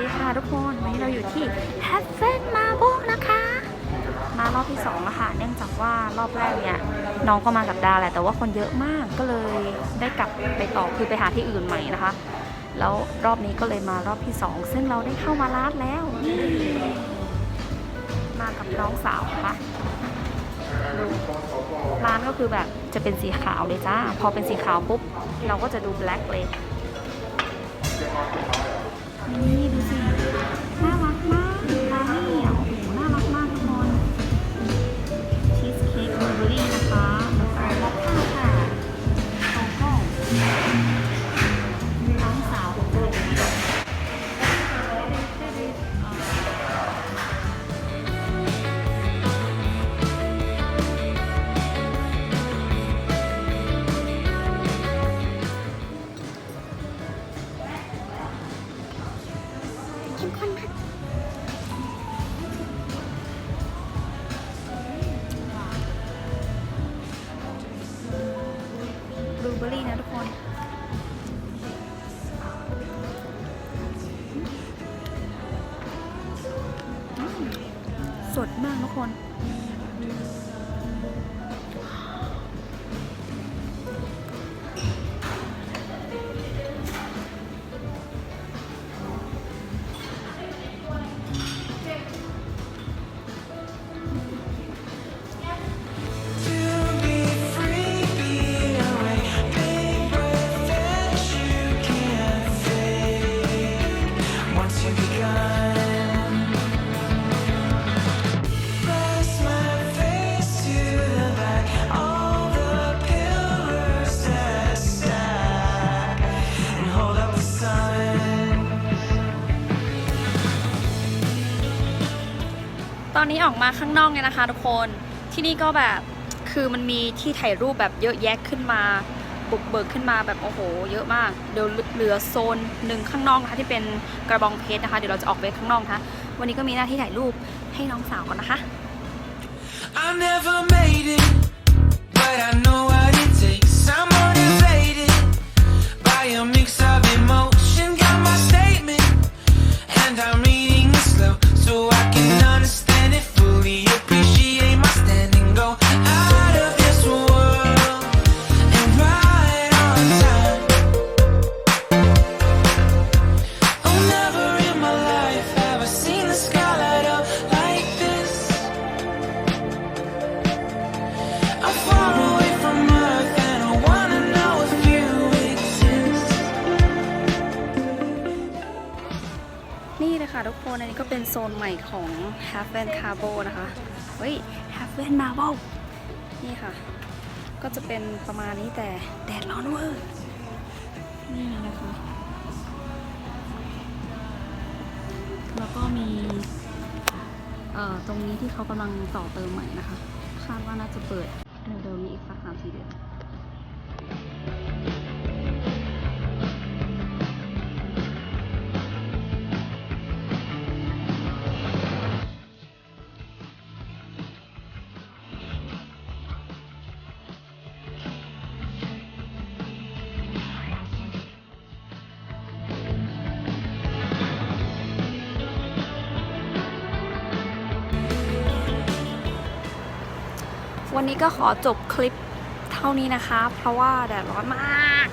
ดีค่ะทุกคน วันนี้เราอยู่ที่ h a v e n Marble นะคะ มารอบที่สองอะค่ะ เนื่องจากว่ารอบแรกเนี่ยน้องก็มากับดาแหละ แต่ว่าคนเยอะมากก็เลยได้กลับไปต่อคือไปหาที่อื่นใหม่นะคะ แล้วรอบนี้ก็เลยมารอบที่สองซึ่งเราได้เข้ามาร้านแล้วนี่มากับน้องสาวนะคะดูร้านก็คือแบบจะเป็นสีขาวเลยจ้า พอเป็นสีขาวปุ๊บ เราก็จะดูแบล็คเลย นี่ดูสิ เข้มข้นมากบลูเบอร์รี่นะทุกคนสดมากทุกคน อนนี้ออกมาข้างนอกเนี่ยนะคะ ทุกคนที่นี่ก็แบบคือมันมีที่ถ่ายรูปแบบเยอะแยะขึ้นมา บุกเบิกขึ้นมาแบบโอ้โห เยอะมาก เดี๋ยวเหลือโซนหนึ่งข้างนอกนะคะที่เป็นกระบองเพชรนะคะ เดี๋ยวเราจะออกไปข้างนอกนะคะวันนี้ก็มีหน้าที่ถ่ายรูปให้น้องสาวก่อนนะคะ I never made it, but I know I นี่เลยค่ะทุกคนอันนี้ก็เป็นโซนใหม่ของ h a v e n Cabo นะคะ เฮ้ย h a v e n Marble นี่ค่ะ ก็จะเป็นประมาณนี้แต่แดดร้อนเวอร์นี่นะคะ แล้วก็มีเอ่อตรงนี้ที่เขากำลังต่อเติมใหม่นะคะ คาดว่าน่าจะเปิดเร็วๆนี้อีกสักสามสี่เดือน วันนี้ก็ขอจบคลิปเท่านี้นะคะ เพราะว่าแดดร้อนมาก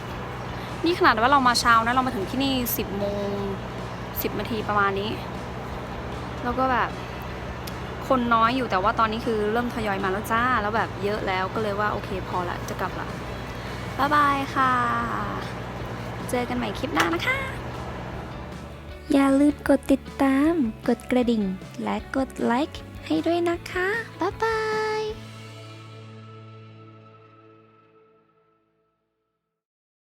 นี่ขนาดว่าเรามาเช้านะเรามาถึงที่นี่ 10โมง10นาทีประมาณนี้ แล้วก็แบบ คนน้อยอยู่แต่ว่าตอนนี้คือเริ่มทยอยมาแล้วจ้า แล้วแบบเยอะแล้วก็เลยว่าโอเคพอละจะกลับละบ๊ายบายค่ะ เจอกันใหม่คลิปหน้านะคะ อย่าลืมกดติดตาม กดกระดิ่ง และกดไลค์ให้ด้วยนะคะ บ๊ายบาย